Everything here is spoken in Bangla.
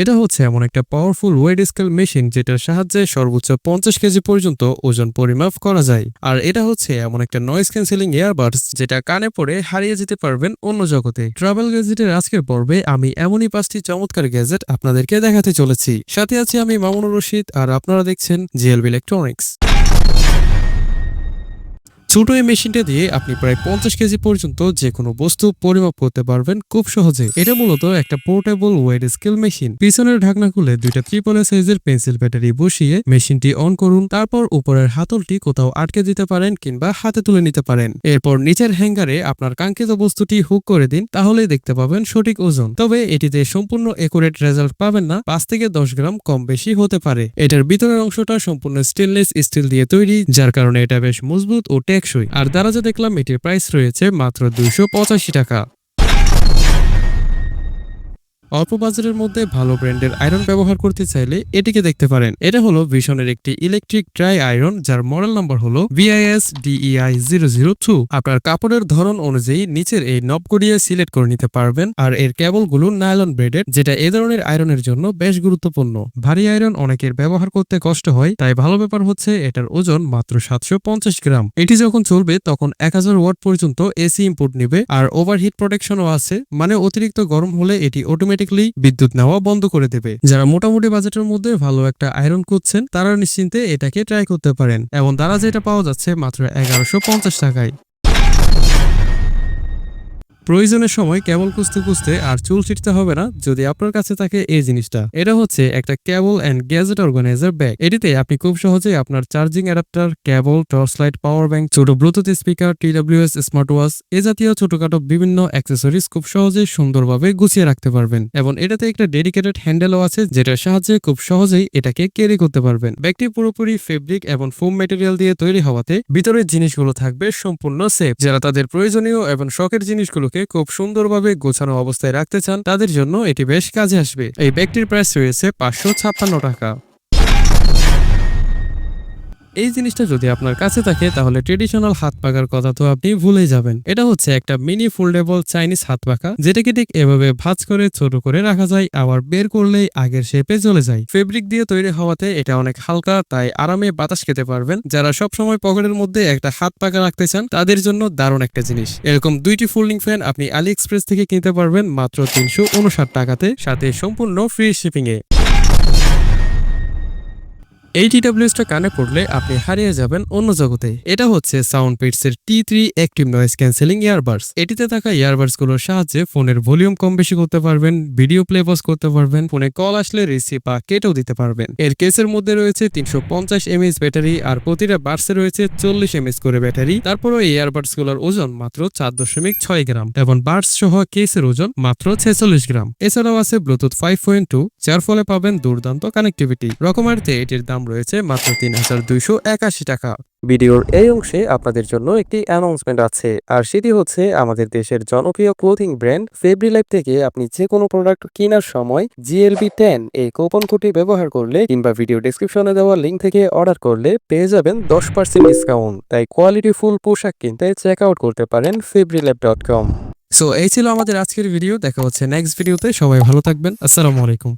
এটা হচ্ছে এমন একটা পাওয়ারফুল ওয়েট স্কেল মেশিন যেটার সাহায্যে সর্বোচ্চ পঞ্চাশ কেজি পর্যন্ত ওজন পরিমাপ করা যায়। আর এটা হচ্ছে এমন একটা নয়েজ ক্যান্সেলিং ইয়ারবাডস যেটা কানে পড়ে হারিয়ে যেতে পারবেন অন্য জগতে। ট্রাভেল গ্যাজেটের আজকের পর্বে আমি এমনই পাঁচটি চমৎকার গ্যাজেট আপনাদেরকে দেখাতে চলেছি। সাথে আছি আমি মামুনুর রশিদ আর আপনারা দেখছেন জিএলবি ইলেকট্রনিক্স ছোট এই মেশিনটা দিয়ে আপনি প্রায় পঞ্চাশ কেজি পর্যন্ত যে কোনো বস্তু পরিমাপ করতে পারবেন খুব সহজে। এটা মূলত একটা পোর্টেবল ওয়েট স্কেল মেশিন পিছনের ঢাকনা খুলে দুইটা ত্রিপল সাইজের পেন্সিল ব্যাটারি বসিয়ে মেশিনটি অন করুন। তারপর উপরের হাতলটি কোথাও আটকে দিতে পারেন কিংবা হাতে তুলে নিতে পারেন। এরপর নিচের হ্যাঙ্গারে আপনার কাঙ্ক্ষিত বস্তুটি হুক করে দিন, তাহলেই দেখতে পাবেন সঠিক ওজন। তবে এটিতে সম্পূর্ণ একুরেট রেজাল্ট পাবেন না, পাঁচ থেকে দশ গ্রাম কম বেশি হতে পারে। এটার ভিতরের অংশটা সম্পূর্ণ স্টেনলেস স্টিল দিয়ে তৈরি, যার কারণে এটা বেশ মজবুত ও টেকসই। আর দ্বারা যা দেখলাম এটির প্রাইস রয়েছে মাত্র দুইশো পঁচাশি টাকা। অল্প বাজারের মধ্যে ভালো ব্র্যান্ডের আয়রন ব্যবহার করতে চাইলে এটিকে দেখতে পারেন। এটা হলো ভিশনের একটি ইলেকট্রিক ড্রাই আয়রন যার মডেল নাম্বার হলো BIS DEI zero zero two আপনার কাপড়ের ধরন অনুযায়ী নিচের এই নব করিয়ে সিলেক্ট করে নিতে পারবেন আর এর কেবলগুলো নাইলন ব্রেডের যেটা এ ধরনের আয়রনের জন্য বেশ গুরুত্বপূর্ণ। ভারী আয়রন অনেকের ব্যবহার করতে কষ্ট হয়, তাই ভালো ব্যাপার হচ্ছে এটার ওজন মাত্র সাতশো পঞ্চাশ গ্রাম। এটি যখন চলবে, তখন এক হাজার ওয়াট পর্যন্ত এসি ইনপুট নিবে আর ওভারহিট প্রোটেকশনও আছে মানে অতিরিক্ত গরম হলে এটি অটোমেটিকলি বিদ্যুৎ নেওয়া বন্ধ করে দেবে। যারা মোটামুটি বাজেটের মধ্যে ভালো একটা আয়রন করছেন তারা নিশ্চিন্তে এটাকে ট্রাই করতে পারেন। এবং তারা যেটা পাওয়া যাচ্ছে মাত্র এগারোশো টাকায়। প্রয়োজনের সময় কেবল খুঁজতে খুঁজতে আর চুল ছিটতে হবে না যদি আপনার কাছে থাকে এই জিনিসটা। এটা হচ্ছে একটা cable and gadget organizer bag. এটিতে আপনি খুব সহজেই আপনার charging adapter, cable torch light power bank, ছোট Bluetooth speaker, TWS smart watch এ জাতীয় ছোটখাটো বিভিন্ন অ্যাক্সেসরিজ খুব সহজেই সুন্দরভাবে গুছিয়ে রাখতে পারবেন এবং এটাতে একটা ডেডিকেটেড হ্যান্ডেলও আছে যেটার সাহায্যে খুব সহজেই এটাকে ক্যারি করতে পারবেন। ব্যাগটি পুরোপুরি ফেব্রিক এবং ফোম ম্যাটেরিয়াল দিয়ে তৈরি হওয়াতে ভিতরের জিনিসগুলো থাকবে সম্পূর্ণ সেফ। যারা তাদের প্রয়োজনীয় এবং শখের জিনিসগুলোকে খুব সুন্দরভাবে গোছানো অবস্থায় রাখতে চান, তাদের জন্য এটি বেশ কাজে আসবে। এই ব্যাগটির প্রাইস রয়েছে পাঁচশো ছাপ্পান্ন টাকা। এই জিনিসটা যদি আপনার কাছে থাকে, তাহলে ট্রেডিশনাল হাত পাকার কথা তো আপনি ভুলেই যাবেন। এটা হচ্ছে একটা মিনি ফোল্ডেবল চাইনিজ হাত পাকা যেটাকে ঠিক এভাবে ভাঁজ করে, ছোট করে রাখা যায়, আবার বের করলেই আগের শেপে চলে যায়। ফেব্রিক দিয়ে তৈরি হওয়াতে এটা অনেক হালকা, তাই আরামে বাতাস খেতে পারবেন। যারা সব সময় পকেটের মধ্যে একটা হাত পাকা রাখতে চান, তাদের জন্য দারুণ একটা জিনিস। এরকম দুইটি ফোল্ডিং ফ্যান আপনি আলি এক্সপ্রেস থেকে কিনতে পারবেন মাত্র তিনশো উনষাট টাকাতে, সাথে সম্পূর্ণ ফ্রি শিপিং এ এই টিডাব্লিউএসটা কানে পড়লে আপনি হারিয়ে যাবেন অন্য জগতে। এটা হচ্ছে sound পিটসের T three active noise cancelling earbuds এটিতে থাকা ইয়ারবাডসগুলোর সাহায্যে ফোনের ভলিউম কম বেশি করতে পারবেন, ভিডিও প্লে পজ করতে পারবেন, ফোনে কল আসলে রিসিভ বা কেটেও দিতে পারবেন। এর কেসের মধ্যে রয়েছে তিনশো পঞ্চাশ এমএস ব্যাটারি আর প্রতিটা বার্সে রয়েছে চল্লিশ এমএস করে ব্যাটারি। তারপরও এই ইয়ারবাডসগুলোর ওজন মাত্র চার দশমিক ছয় গ্রাম এবং বার্স সহ কেসের ওজন মাত্র ছেচল্লিশ গ্রাম। এছাড়াও আছে ব্লুটুথ ফাইভ পয়েন্ট টু যার ফলে পাবেন দুর্দান্ত কানেক্টিভিটি রকমারিতে এটির দাম রয়েছে মাত্র তিন হাজার দুইশো একাশি টাকা। ভিডিওর এই অংশে আপনাদের জন্য একটি অ্যানাউন্সমেন্ট আছে আর সেটি হচ্ছে আমাদের দেশের জনপ্রিয় ক্লোথিং ব্র্যান্ড ফেব্রি লাইফ থেকে আপনি যে কোনো প্রোডাক্ট কেনার সময় জিএলবি টেন এই কোপন কোডটি ব্যবহার করলে কিংবা ভিডিও ডেসক্রিপশনে দেওয়া লিঙ্ক থেকে অর্ডার করলে পেয়ে যাবেন দশ পার্সেন্ট ডিসকাউন্ট তাই কোয়ালিটি ফুল পোশাক কিনতে চেক আউট করতে পারেন Fabrilife dot com so এই ছিল আমাদের আজকের ভিডিও দেখা হচ্ছে নেক্সট ভিডিওতে সবাই ভালো থাকবেন। আসসালামু আলাইকুম।